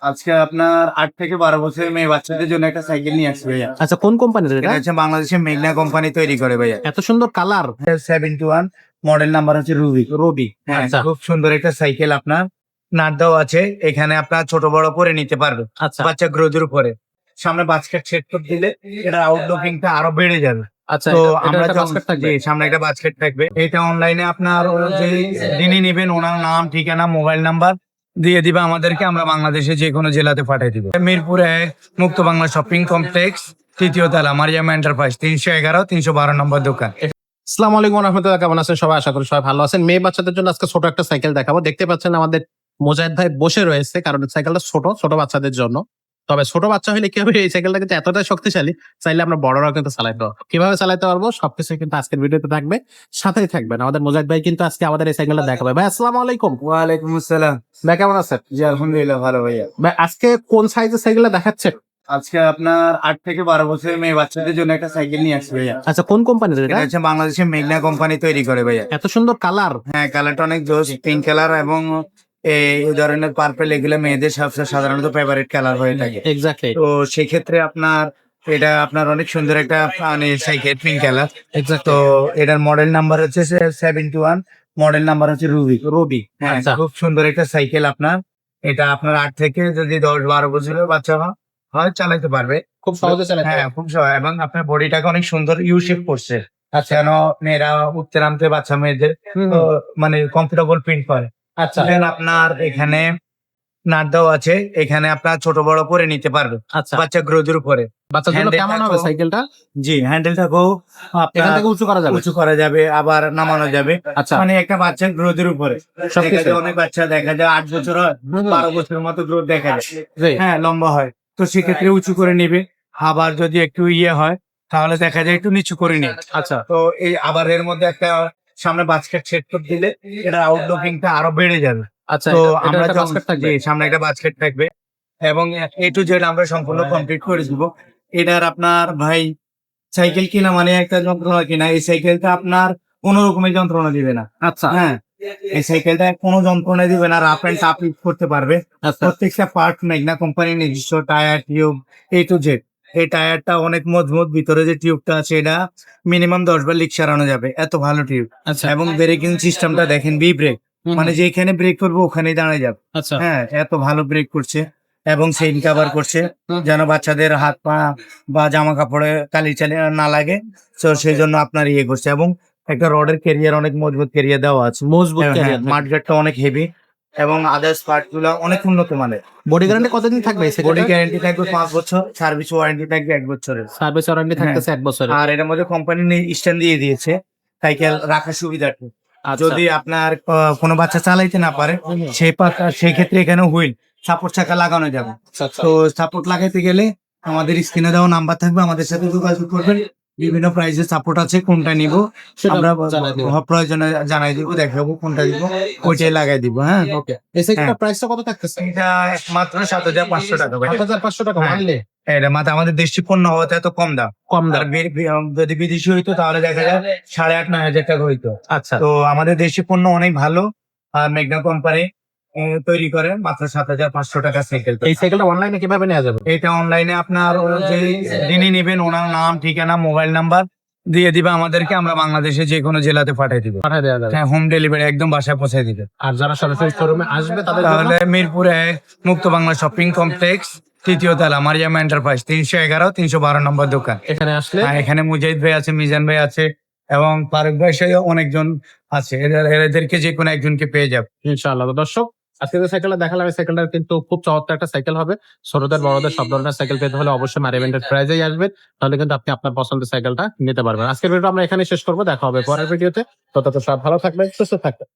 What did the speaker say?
আজকে আপনার আট থেকে বারো বছরের মেয়ে বাচ্চাদের জন্য একটা সাইকেল নিয়ে আসছি ভাইয়া। আচ্ছা কোন কোম্পানির এটা? এটা হচ্ছে বাংলাদেশের মেঘনা কোম্পানি তৈরি করে ভাইয়া। এত সুন্দর colour. Seventy one model number হচ্ছে রুবি রবি হ্যাঁ আচ্ছা। খুব সুন্দর একটা সাইকেল আপনার। নাটদাও আছে এখানে আপনার ছোট বড় করে নিতে পারবে। আচ্ছা। বাচ্চা গ্রোজের উপরে। সামনে বাস্কেট সেট করে দিলে এটা আউটলুকিংটা আরও বেড়ে যাবে। আচ্ছা তো এটা- আমরা একটা যখন- basket থাকবে। জি, সামনে একটা বাস্কেট থাকবে। এটা অনলাইনে আপনার যে যিনি নেবেন ওনার নাম ঠিকানা মোবাইল নাম্বার দিয়ে দিবে আমাদেরকে, আমরা বাংলাদেশে যে কোনো জেলাতে পাঠিয়ে দিব। মিরপুরে মুক্ত বাংলা শপিং কমপ্লেক্স, তৃতীয় তালা, মারিয়াম এন্টারপ্রাইজ, তিনশো এগারো, তিনশো বারো নম্বর দোকান। আসসালামু আলাইকুম রহমতুল্লাহ, কেমন আছেন? সবাই আশা করি সবাই ভালো আছেন। মেয়ে বাচ্চাদের জন্য আজকে ছোট একটা সাইকেল দেখাবো। দেখতে পাচ্ছেন আমাদের মোজাহিদ ভাই বসে রয়েছে, কারণ সাইকেলটা ছোট ছোট বাচ্চাদের জন্য। তবে ছোট বাচ্চা হলে কি হবে? এই সাইকেলটা কিন্তু এতটাই শক্তিশালী চাইলে আমরা বড়রাও কিন্তু চালাইতে পারব। কীভাবে চালাতে পারব? সবকিছু কিন্তু আজকের ভিডিওতে থাকবে। সাথেই থাকবেন। আমাদের মোজাহিদ ভাই কিন্তু আজকে আমাদের এই সাইকেলটা দেখাবে। ভাই আসসালামু আলাইকুম। ওয়ালাইকুম আসসালাম। ভাই কেমন আছেন? জি আলহামদুলিল্লাহ ভালো ভাইয়া। ভাই আজকে কোন সাইজের সাইকেলটা দেখাচ্ছেন? আজকে আপনার আট থেকে বারো বছরের মেয়ে বাচ্চাদের জন্য একটা সাইকেল নিয়ে আসবে ভাইয়া। আচ্ছা কোন কোম্পানি এটা? হচ্ছে বাংলাদেশের মেঘনা কোম্পানি তৈরি করে ভাইয়া। এত সুন্দর কালার হ্যাঁ কালারটা অনেক জোস পিঙ্ক কালার এবং এই ধরনের পার্পেল এগুলো মেয়েদের সবচেয়ে সাধারণত ফেভারিট কালার হয়ে থাকে। এক্স্যাক্টলি তো সেক্ষেত্রে আপনার এটা আপনার অনেক সুন্দর একটা মানে সাইকেল পিঙ্ক কালার তো এটার মডেল নাম্বার হচ্ছে সেভেন্টি ওয়ান মডেল নাম্বার হচ্ছে রুবি রবি হ্যাঁ আচ্ছা। খুব সুন্দর একটা সাইকেল আপনার। এটা আপনার আট থেকে যদি দশ বারো বছরের বাচ্চা হয় চালাতে পারবে। খুব সহজে চালাতে হ্যাঁ খুব সহজ। এবং আপনার বডিটাকে অনেক সুন্দর ইউ শেপ করছে। আচ্ছা। কেন মেয়েরা উঠতে নামতে বাচ্চা মেয়েদের তো মানে কমফোর্টেবল প্রিন্ট করে। আচ্ছা। দেন আপনার এখানে নাটদাও আছে এখানে আপনার ছোট বড় করে নিতে পারবে আচ্ছা। বাচ্চা গ্রোজের উপরে। বাচ্চার জন্য কেমন হবে সাইকেলটা জি হ্যান্ডেলটাকেও এখান থেকে উঁচু করা যাবে। উঁচু করা যাবে আবার নামানো যাবে। আচ্ছা। মানে একটা বাচ্চা গ্রোথের উপরে। দেখা যায় অনেক বাচ্চা দেখা যায় আট বছর হয় বারো বছরের মতো গ্রোথ দেখা যায়। হ্যাঁ লম্বা হয়। তো সেক্ষেত্রে উঁচু করে নেবে। আবার যদি একটু ইয়ে হয় তাহলে দেখা যায় একটু নিচু করে নেবে। আচ্ছা। তো এই আবার এর মধ্যে একটা সামনে বাস্কেট সেট করে দিলে এটা আউটলুকিংটা আরও বেড়ে যাবে। আচ্ছা তো আমরা সামনে একটা বাস্কেট থাকবে। এবং এ টু জেড আমরা সম্পূর্ণ কমপ্লিট করে দিব। এটার আপনার ভাই সাইকেল কিনা মানে একটা যন্ত্রণা কিনা এই সাইকেলটা আপনার কোনো রকমের যন্ত্রণা দিবে না। আচ্ছা। হ্যাঁ এই সাইকেলটা কোনো যন্ত্রণা দিবে না রাফ এন্ড টাফ ইউজ করতে পারবে। আচ্ছা। প্রত্যেকটা পার্ট মেঘনা কোম্পানির নিজস্ব tyre tube A to Z এই টায়ারটা অনেক মজবুত ভিতরে যে টিউবটা আছে এটা মিনিমাম দশ বার লিক সারানো যাবে। এত ভালো টিউব। আচ্ছা। এবং ব্রেকিং সিস্টেমটা দেখেন বি ব্রেক মানে যেখানে ব্রেক করব ওখানেই দাঁড়ায় যাবে। আচ্ছা। হ্যাঁ এত ভালো ব্রেক করছে এবং সেইন কাভার করছে। যেন বাচ্চাদের হাত পা বা জামা কাপড়ে কালি চালি না লাগে। তো সেই জন্য আপনার ইয়ে করছে এবং একটা রডের কেরিয়ার অনেক মজবুত কেরিয়ার দেওয়া আছে। মজবুত হ্যাঁ মাঠগাটটা অনেক হেভি এবং আদার্স পার্টগুলো অনেক উন্নত মানের। বডি গ্যারান্টি কতদিন থাকবে বডি গ্যারান্টি থাকবে পাঁচ বছর সার্ভিস ওয়ারেন্টি থাকবে এক বছরের। সার্ভিস ওয়ারেন্টি থাকতেছে এক বছরের। আর এর মধ্যে কোম্পানি স্ট্যান্ড দিয়ে দিয়েছে সাইকেল রাখার সুবিধাটা। আচ্ছা। যদি আপনার কোনো বাচ্চা চালাইতে না পারে। সেই পাতা সেই ক্ষেত্রে এখানে হুইল সাপোর্ট চাকা লাগানো যাবে। আচ্ছা, আচ্ছা। তো সাপোর্ট লাগাইতে গেলে আমাদের স্ক্রিনে দেওয়া নাম্বার থাকবে আমাদের সাথে যোগাযোগ করবেন। বিভিন্ন প্রাইসের সাপোর্ট আছে কোনটা নিব? আমরা। প্রয়োজনে জানাই দিব দেখাবো কোনটা দিব ওইটাই লাগাই দিব হ্যাঁ? ওকে হ্যাঁ। প্রাইসটা কত থাকতেছে? এটা মাত্র সাত হাজার পাঁচশো টাকা ভাই। সাত হাজার পাঁচশো টাকা হ্যাঁ। মানলে এটা মাত্র আমাদের দেশি পণ্য হওয়াতে এত কম দাম। কম দাম। যদি বিদেশি হইতো তাহলে দেখা যায় সাড়ে আট নয় হাজার টাকা হইতো। আচ্ছা। তো আমাদের দেশি পণ্য অনেক ভালো আর মেঘনা কোম্পানি তৈরি করে। মাত্র সাত হাজার পাঁচশো টাকা সাইকেল এই সাইকেলটা অনলাইনে কীভাবে নেওয়া যাবে? এটা অনলাইনে আপনার যে যিনি নেবেন ওনার নাম ঠিকানা মোবাইল নাম্বার দিয়ে দিবে আমাদেরকে। আমরা বাংলাদেশে যে কোনো জেলাতে পাঠিয়ে দিব। পাঠিয়ে দেওয়া যাবে। হ্যাঁ হোম ডেলিভারি একদম বাসায় পৌঁছে দিবে। আর যারা সরাসরি শোরুমে আসবে তাহলে মিরপুরে মুক্ত বাংলা শপিং কমপ্লেক্স তৃতীয় তলা মারিয়াম এন্টারপ্রাইজ তিনশো এগারো তিনশো বারো নম্বর দোকান। এখানে আসলে এখানে মুজাহিদ ভাই আছে মিজান ভাই আছে এবং ফারুক ভাই সহ অনেকজন আছে। এদের- এদেরকে যে কোনো একজনকে পেয়ে যাবে। ইনশাআল্লাহ। দর্শক আজকে যে সাইকেলটা দেখালাম এই সাইকেলটা কিন্তু খুব চমৎকার একটা সাইকেল হবে। ছোটদের বড়দের সব ধরনের সাইকেল পেতে হলে অবশ্যই মারিভেন্টের প্রাইজেই আসবেন তাহলে কিন্তু আপনি আপনার পছন্দের সাইকেলটা নিতে পারবেন। আজকের ভিডিও আমরা এখানে শেষ করব। দেখা হবে পরের ভিডিওতে তত সব ভালো থাকবে সুস্থ থাকবেন।